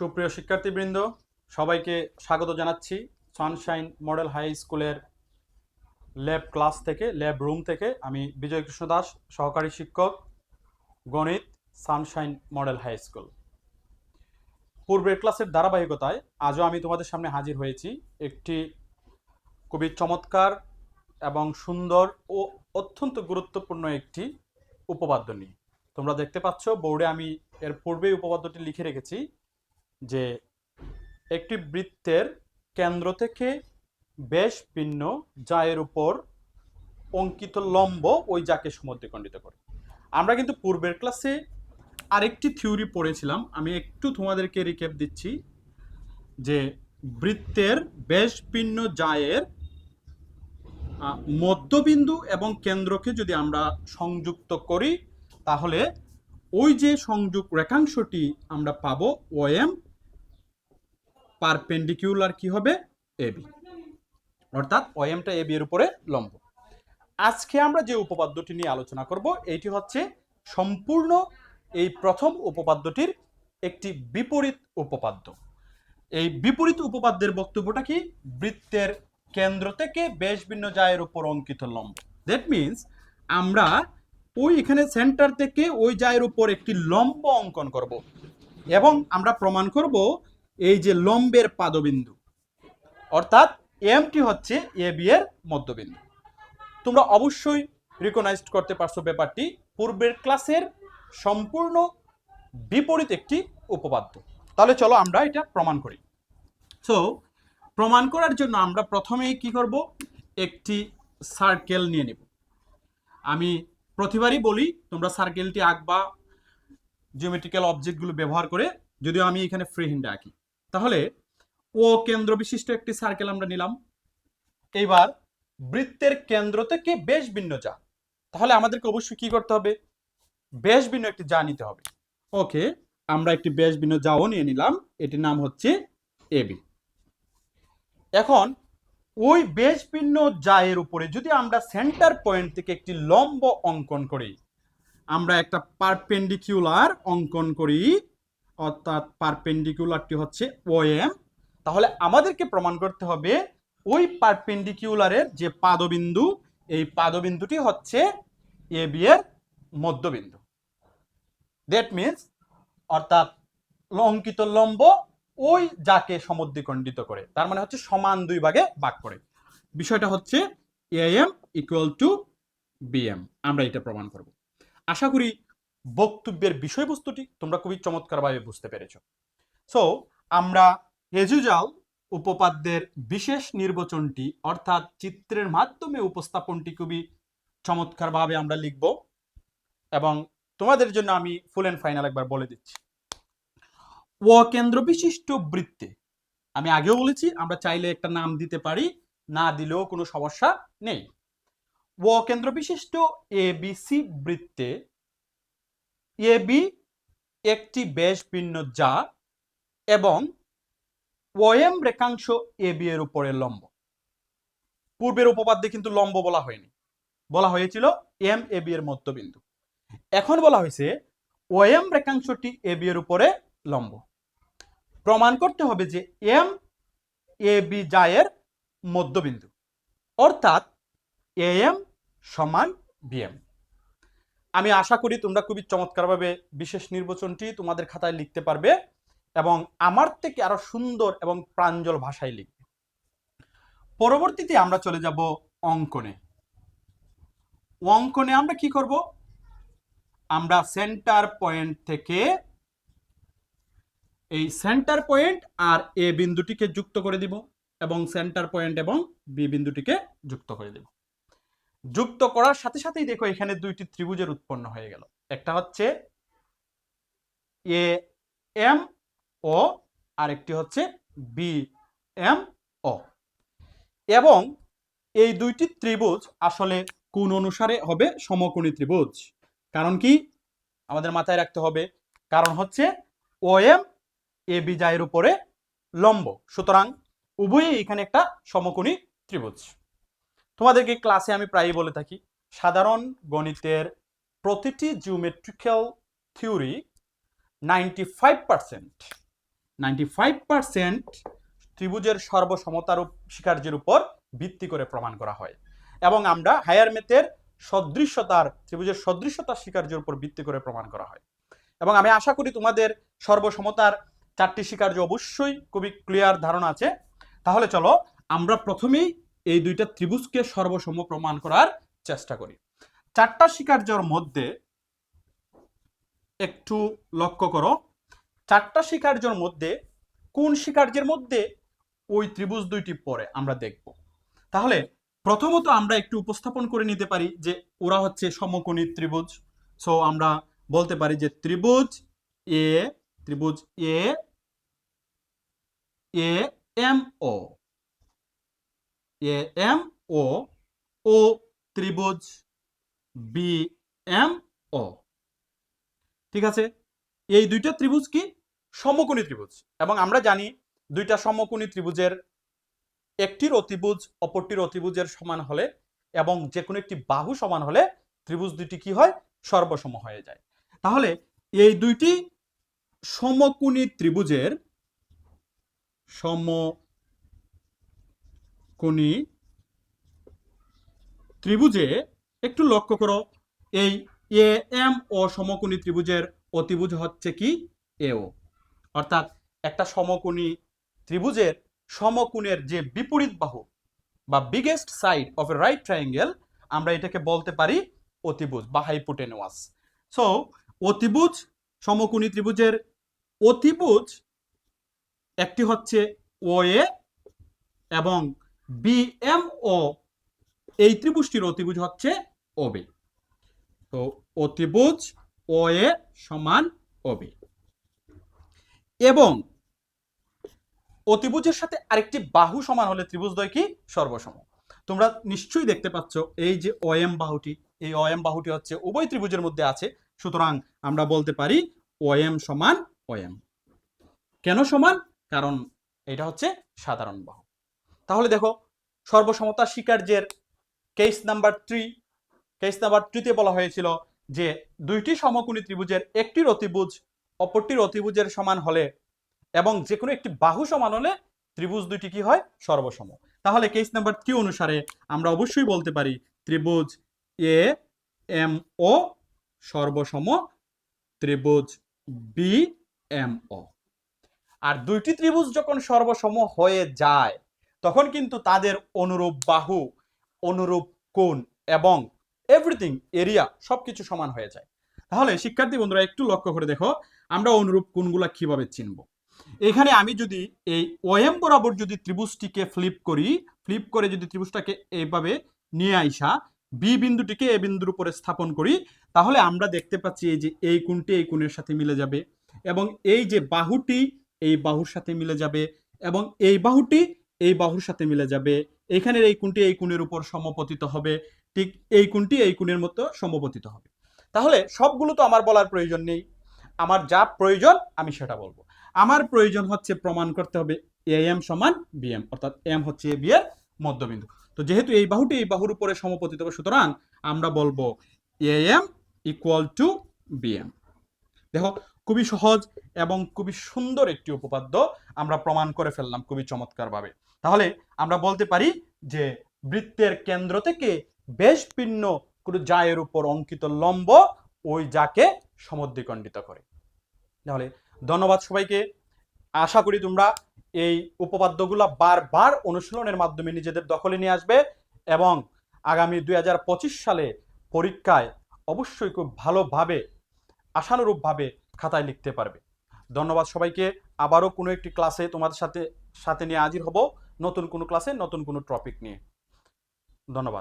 সুপ্রিয় শিক্ষার্থীবৃন্দ, সবাইকে স্বাগত জানাচ্ছি সানশাইন মডেল হাই স্কুলের ল্যাব ক্লাস থেকে ল্যাব রুম থেকে। আমি বিজয় কৃষ্ণ দাস, সহকারী শিক্ষক, গণিত সানশাইন মডেল হাই স্কুল পূর্বের ক্লাসের ধারাবাহিকতায় আজও আমি তোমাদের সামনে হাজির হয়েছি একটি খুবই চমৎকার এবং সুন্দর ও অত্যন্ত গুরুত্বপূর্ণ একটি উপপাদ্য নিয়ে। তোমরা দেখতে পাচ্ছ, বোর্ডে আমি এর পূর্বেই উপপাদ্যটি লিখে রেখেছি। যে একটি বৃত্তের কেন্দ্র থেকে বেশ ভিন্ন জায়ের উপর অঙ্কিত লম্ব ওই যাকে সমদ্বিখণ্ডিত করে। আমরা কিন্তু পূর্বের ক্লাসে আরেকটি থিওরি পড়েছিলাম। আমি একটু তোমাদেরকে রিক্যাপ দিচ্ছি যে বৃত্তের বেশ ভিন্ন জায়ের মধ্যবিন্দু এবং কেন্দ্রকে যদি আমরা সংযুক্ত করি, তাহলে ওই যে সংযোগ রেখাংশটি আমরা পাবো ওএম পারপেন্ডিকুলার কি হবে? এবি অর্থাৎ ওএমটা এবি এর উপরে লম্ব। আজকে আমরা যে উপপাদ্যটি নিয়ে আলোচনা করব এইটি হচ্ছে সম্পূর্ণ এই প্রথম উপপাদ্যটির একটি বিপরীত উপপাদ্য। এই বিপরীত উপপাদ্যের বক্তব্যটা কি? বৃত্তের কেন্দ্র থেকে বেশ ভিন্ন জায়ের উপর অঙ্কিত লম্ব। দ্যাট মিন্স আমরা ওই এখানে সেন্টার থেকে ওই জায়ের উপর একটি লম্ব অঙ্কন করব। এবং আমরা প্রমাণ করব এই যে লম্বের পাদবিন্দু, অর্থাৎ এমটি হচ্ছে এ বি এর মধ্যবিন্দু। তোমরা অবশ্যই রিকগনাইজড করতে পারছ ব্যাপারটি, পূর্বের ক্লাসের সম্পূর্ণ বিপরীত একটি উপপাদ্য। তাহলে চলো আমরা এটা প্রমাণ করি। সো প্রমাণ করার জন্য আমরা প্রথমেই কি করব? একটি সার্কেল নিয়ে নেব। আমি প্রতিবারই বলি, তোমরা সার্কেলটি আঁকবা জিওমেট্রিক্যাল অবজেক্টগুলো ব্যবহার করে, যদিও আমি এখানে ফ্রি হ্যান্ডে আঁকি। তাহলে ও কেন্দ্র বিশিষ্ট একটি সার্কেল আমরা নিলাম। এইবার বৃত্তের কেন্দ্র থেকে বেশ ভিন্ন যা। তাহলে আমাদেরকে অবশ্যই কি করতে হবে? বেশ ভিন্ন একটি যা নিতে হবে। ওকে আমরা একটি বেশ ভিন্ন যাও নিয়ে নিলাম। এটির নাম হচ্ছে এবি এখন ওই বেশ ভিন্ন জায়ের উপরে যদি আমরা সেন্টার পয়েন্ট থেকে একটি লম্ব অঙ্কন করি, আমরা একটা পারপেন্ডিকুলার অঙ্কন করি অর্থাৎ পারপেন্ডিকুলারটি হচ্ছে ওএম তাহলে আমাদেরকে প্রমাণ করতে হবে, ওই পারপেন্ডিকুলারের যে পাদবিন্দু, এই পাদবিন্দুটি হচ্ছে এ বি এর মধ্যবিন্দু। দ্যাট মিন্স অর্থাৎ অঙ্কিত লম্ব, ওই যাকে সমদ্বিখণ্ডিত করে, তার মানে হচ্ছে সমান দুই ভাগে ভাগ করে। বিষয়টা হচ্ছে A M equal to BM আমরা এটা প্রমাণ করব। আশা করি বক্তব্যের বিষয়বস্তুটি তোমরা খুবই চমৎকারভাবে বুঝতে পেরেছ। সো আমরা হেজুজাল উপপাদ্যের বিশেষ নির্বাচনটি, অর্থাৎ চিত্রের মাধ্যমে উপস্থাপনটি খুবই চমৎকারভাবে আমরা লিখব এবং তোমাদের জন্য আমি ফুল অ্যান্ড ফাইনাল একবার বলে দিচ্ছি। ও কেন্দ্র বিশিষ্ট বৃত্তে, আমি আগেও বলেছি, আমরা চাইলে একটা নাম দিতে পারি, না দিলেও কোনো সমস্যা নেই। ও কেন্দ্র বিশিষ্ট এ বৃত্তে এ বি একটি বেশ ভিন্ন যা এবং ওএম রেখাংশ এ বি এর উপরে লম্ব। পূর্বের উপপাদ্যে কিন্তু লম্ব বলা হয়নি। বলা হয়েছিল এম এ বি এর মধ্যবিন্দু। এখন বলা হয়েছে ওএম রেখাংশটি এ বি এর উপরে লম্ব। প্রমাণ করতে হবে যে এম এ বি জায়ের মধ্যবিন্দু। অর্থাৎ এ এম সমান বিএম আমি আশা করি তোমরা খুবই চমৎকারভাবে বিশেষ নির্বাচনটি তোমাদের খাতায় লিখতে পারবে এবং আমার থেকে আরও সুন্দর এবং প্রাঞ্জল ভাষায় লিখবে। পরবর্তীতে আমরা চলে যাব অঙ্কনে। অঙ্কনে আমরা কি করব? আমরা সেন্টার পয়েন্ট থেকে এই সেন্টার পয়েন্ট আর এ বিন্দুটিকে যুক্ত করে দিব এবং সেন্টার পয়েন্ট এবং বি বিন্দুটিকে যুক্ত করে দেব। যুক্ত করার সাথে সাথেই দেখো এখানে দুইটি ত্রিভুজের উৎপন্ন হয়ে গেল। একটা হচ্ছে এ, এম, ও, আরেকটি হচ্ছে বি, এম, ও। এবং এই দুইটি ত্রিভুজ আসলে কোন অনুসারে হবে? সমকোণী ত্রিভুজ। কারণ কি? আমাদের মাথায় রাখতে হবে। কারণ হচ্ছে ও, এম, এ, বি, জায়ের উপরে লম্ব। সুতরাং উভয়ই এখানে একটা সমকোণী ত্রিভুজ। তোমাদেরকে ক্লাসে আমি প্রায়ই বলে থাকি, সাধারণ গণিতের প্রতিটি geometrical theory ninety five percent ninety five percent ত্রিভুজের সর্বসমতার স্বীকার্যের উপর ভিত্তি করে প্রমাণ করা হয়। এবং আমরা হায়ার মেথের সদৃশ্যতার, ত্রিভুজের সদৃশ্যতার স্বীকার্যের উপর ভিত্তি করে প্রমাণ করা হয়। এবং আমি আশা করি তোমাদের সর্বসমতার চারটি স্বীকার্য অবশ্যই খুবই ক্লিয়ার ধারণা আছে। তাহলে চলো, আমরা প্রথমেই এই দুইটা ত্রিভুজকে সর্বসম প্রমাণ করার চেষ্টা করি। চারটা স্বীকার্যর মধ্যে একটু লক্ষ্য করো। চারটা স্বীকার্যর মধ্যে কোন স্বীকার্যের মধ্যে ওই ত্রিভুজ দুইটি পরে আমরা দেখব। তাহলে প্রথমত আমরা একটু উপস্থাপন করে নিতে পারি যে ওরা হচ্ছে সমকোণী ত্রিভুজ। সো আমরা বলতে পারি যে ত্রিভুজ এ ত্রিভুজ A M O M O ও ত্রিভুজ, বি এম ও। ঠিক আছে? এই দুইটা ত্রিভুজ কি? সমকোণী ত্রিভুজ। এবং আমরা জানি দুইটা সমকোণী ত্রিভুজের একটির অতিভুজ, অপরটির অতিভুজের সমান হলে এবং যে কোনো একটি বাহু সমান হলে ত্রিভুজ দুইটি কি হয়? সর্বসম হয়ে যায়। তাহলে এই দুইটি সমকোণী ত্রিভুজের সমকোণী ত্রিভুজে একটু লক্ষ্য করো। এই এ, এম, ও সমকোণী ত্রিভুজের অতিভুজ হচ্ছে কি? এও অর্থাৎ একটা সমকোণী ত্রিভুজের সমকোণের যে বিপরীত বাহু বা biggest side of a right triangle আমরা এটাকে বলতে পারি অতিভুজ বা হাইপোটেনোয়াস সো অতিভুজ, সমকোণী ত্রিভুজের অতিভুজ একটি হচ্ছে ও, এ এবং বি এম ও এই ত্রিভুজটির অতিভুজ হচ্ছে ওবি তো অতিভুজ ও এ সমান ওবি এবং অতিভুজের সাথে আরেকটি বাহু সমান হলে ত্রিভুজদ্বয় কি? সর্বসম। তোমরা নিশ্চয়ই দেখতে পাচ্ছ এই যে ওএম বাহুটি, এই ওএম বাহুটি হচ্ছে উভয় ত্রিভুজের মধ্যে আছে, সুতরাং আমরা বলতে পারি ওএম সমান ওএম কেন সমান? কারণ এটা হচ্ছে সাধারণ বাহু। তাহলে দেখো, সর্বসমতা স্বীকার্যের case number three case number থ্রিতে বলা হয়েছিল যে দুইটি সমকোণী ত্রিভুজের একটির অতিভুজ অপরটির অতিভুজের সমান হলে এবং যে কোনো একটি বাহু সমান হলে ত্রিভুজ দুইটি কি হয়? সর্বসম। তাহলে কেস নাম্বার থ্রি অনুসারে আমরা অবশ্যই বলতে পারি ত্রিভুজ এ এম ও সর্বসম ত্রিভুজ বি এম ও আর দুইটি ত্রিভুজ যখন সর্বসম হয়ে যায় তখন কিন্তু তাদের অনুরূপ বাহু, অনুরূপ কোণ এবং এভরিথিং এরিয়া সবকিছু সমান হয়ে যায়। তাহলে শিক্ষার্থী বন্ধুরা, একটু লক্ষ্য করে দেখো, আমরা অনুরূপ কোণগুলা কীভাবে চিনব? এখানে আমি যদি এই ওএম বরাবর যদি ত্রিভুজটিকে ফ্লিপ করি ফ্লিপ করে যদি ত্রিভুজটাকে এইভাবে নিয়ে আইসা বি বিন্দুটিকে এ বিন্দুর উপরে স্থাপন করি, তাহলে আমরা দেখতে পাচ্ছি এই যে এই কোণটি এই কোণের সাথে মিলে যাবে এবং এই যে বাহুটি, এই বাহুর সাথে মিলে যাবে এবং এই বাহুটি এই বাহুর সাথে মিলে যাবে। এখানের এই কোণটি এই কোণের উপর সমপতিত হবে। ঠিক এই কোণটি এই কোণের মতো সমপতিত হবে। তাহলে সবগুলো তো আমার বলার প্রয়োজন নেই। আমার যা প্রয়োজন আমি সেটা বলব। আমার প্রয়োজন হচ্ছে প্রমাণ করতে হবে এ এম সমান বিএম অর্থাৎ এম হচ্ছে এ বি এর মধ্যবিন্দু। তো যেহেতু এই বাহুটি এই বাহুর উপরে সমপতিত হবে, সুতরাং আমরা বলব A M equal to BM দেখো খুবই সহজ এবং খুবই সুন্দর একটি উপপাদ্য আমরা প্রমাণ করে ফেললাম খুবই চমৎকারভাবে। তাহলে আমরা বলতে পারি যে বৃত্তের কেন্দ্র থেকে বেশ ভিন্ন কোনো জায়ের উপর অঙ্কিত লম্ব ওই যাকে সমদ্বিখণ্ডিত করে। তাহলে ধন্যবাদ সবাইকে। আশা করি তোমরা এই উপপাদ্যগুলো বারবার অনুশীলনের মাধ্যমে নিজেদের দখলে নিয়ে আসবে এবং আগামী দুই হাজার পঁচিশ সালে পরীক্ষায় অবশ্যই খুব ভালোভাবে, আশানুরূপভাবে খাতায় লিখতে পারবে। ধন্যবাদ সবাইকে। আবারও কোনো একটি ক্লাসে তোমাদের সাথে সাথে নিয়ে হাজির হব। নতুন কোনো ক্লাসে নতুন কোনো টপিক নিয়ে। ধন্যবাদ।